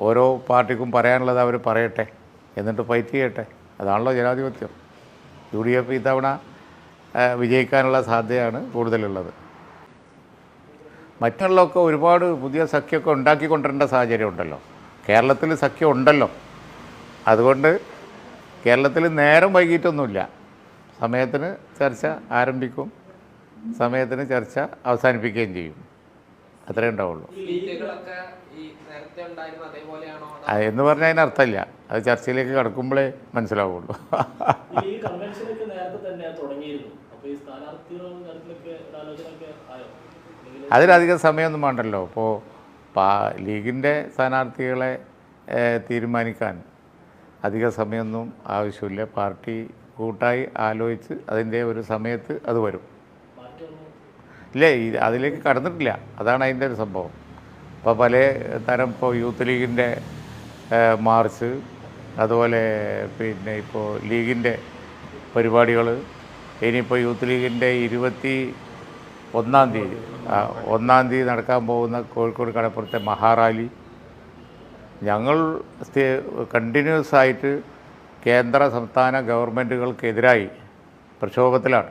ഓരോ പാർട്ടിക്കും പറയാനുള്ളത് അവർ പറയട്ടെ എന്നിട്ട് ഫൈറ്റ് ചെയ്യട്ടെ. അതാണല്ലോ ജനാധിപത്യം. യു ഡി എഫ് ഇത്തവണ വിജയിക്കാനുള്ള സാധ്യതയാണ് കൂടുതലുള്ളത്. മറ്റുള്ളതൊക്കെ ഒരുപാട് പുതിയ സഖ്യമൊക്കെ ഉണ്ടാക്കിക്കൊണ്ടിരേണ്ട സാഹചര്യം ഉണ്ടല്ലോ. കേരളത്തിൽ സഖ്യം ഉണ്ടല്ലോ. അതുകൊണ്ട് കേരളത്തിൽ നേരം വൈകിട്ടൊന്നുമില്ല. സമയത്തിന് ചർച്ച ആരംഭിക്കും. സമയത്തിന് ചർച്ച അവസാനിപ്പിക്കുകയും ചെയ്യും. അത്രേ ഉണ്ടാവുള്ളൂ. സീറ്റുകളൊക്കെ ഈ നേരത്തെ ഉണ്ടായിരുന്ന അതേപോലെയാണോ എന്ന് പറഞ്ഞാൽ അതിന് അർത്ഥമില്ല. അത് ചർച്ചയിലേക്ക് കടക്കുമ്പോഴേ മനസ്സിലാവുള്ളൂ. ഈ കൺവെൻഷനൊക്കെ നേരത്തെ തന്നെ തുടങ്ങിയിരുന്നു അപ്പോൾ ഈ സ്ഥാനാർത്ഥികളുടെ കാര്യത്തിലൊക്കെ ഒരു ആലോചനയൊക്കെ ആയോ? അല്ലെങ്കിൽ അതിലധികം സമയമൊന്നും വേണ്ടല്ലോ. ഇപ്പോൾ പാ ലീഗിന്റെ സ്ഥാനാർത്ഥികളെ തീരുമാനിക്കാൻ അധിക സമയമൊന്നും ആവശ്യമില്ല. പാർട്ടി കൂട്ടായി ആലോചിച്ച് അതിന്റെ ഒരു സമയത്ത് അത് വരും. ഇല്ലേ അതിലേക്ക് കടന്നിട്ടില്ല. അതാണ് അതിന്റെ ഒരു സംഭവം. ഇപ്പോൾ പല തരം ഇപ്പോൾ യൂത്ത് ലീഗിന്റെ മാർച്ച് അതുപോലെ പിന്നെ ഇപ്പോൾ ലീഗിന്റെ പരിപാടികൾ ഇനിയിപ്പോൾ യൂത്ത് ലീഗിന്റെ ഇരുപത്തി ഒന്നാം തീയതി ഒന്നാം തീയതി നടക്കാൻ പോകുന്ന കോഴിക്കോട് കടപ്പുറത്തെ മഹാറാലി. ഞങ്ങൾ കണ്ടിന്യൂസ് ആയിട്ട് കേന്ദ്ര സംസ്ഥാന ഗവൺമെന്റുകൾക്കെതിരായി പ്രക്ഷോഭത്തിലാണ്.